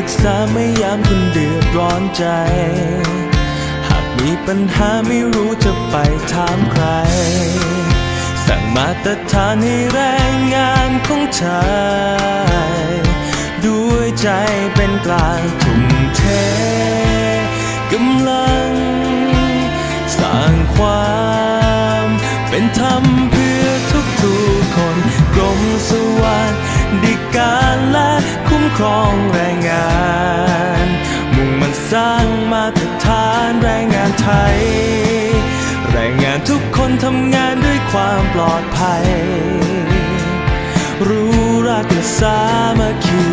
รึกษาไม่ยามคุณเดือดร้อนใจ หากมีปัญหาไม่รู้จะไปถามใคร สั่งมาตรฐานให้แรงงานของชายด้วยใจเป็นกลางทุ่มเทกำลัง สร้างความเป็นธรรมเพื่อทุกทุกๆคน กรมสวัสดิการและ คุ้มครองแรงงาน มุ่งมันสร้างมาตรฐานแรงงานไทย แรงงานทุกคนทำงานด้วยความปลอดภัย รู้รักและสามัคคี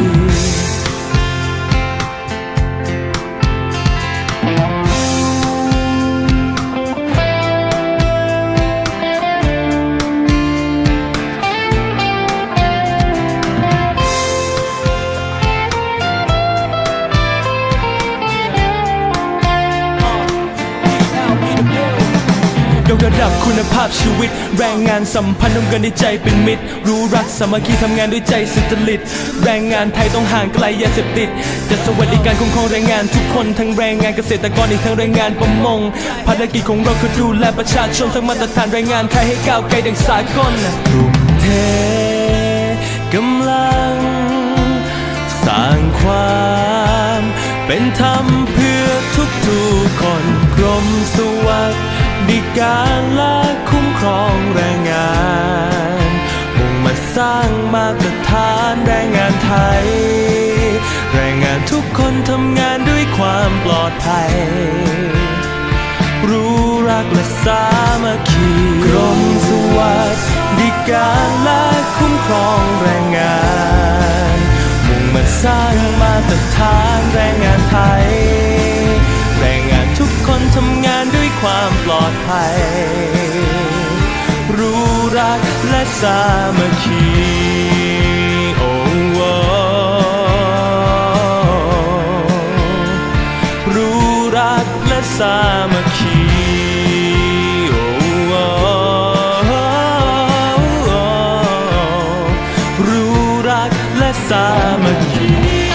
กระดับคุณภาพชีวิต แรงงานสัมพันธ์ร่วมกันในใจเป็นมิตร รู้รักสามัคคีทำงานด้วยใจสุจริต แรงงานไทยต้องห่างไกลยาเสพติดจะสวัสดิการคุ้มครองแรงงานทุกคนทั้งแรงงานเกษตรกรอีกทั้งแรงงานประมงภารกิจของเราคือดูแลประชาชนสร้างมาตรฐานแรงงานไทยให้ก้าวไกลดังสากลทุ่มเทกำลัง สร้างความเป็นธรรม ดิการและคุ้มครองแรงงานมุ่งมาสร้างมาตรฐานแรงงานไทย แรงงานทุกคนทำงานด้วยความปลอดภัย รู้รักและสามัคคีกรมสวัสดิการและคุ้มครองแรงงาน มุ่งมาสร้างมาตรฐานแรงงานไทย ทำงานด้วยความปลอดภัย รู้รักและสามัคคีโอ้โอ้รู้รักและสามัคคีโอ้โอ้รู้รักและสามัคคี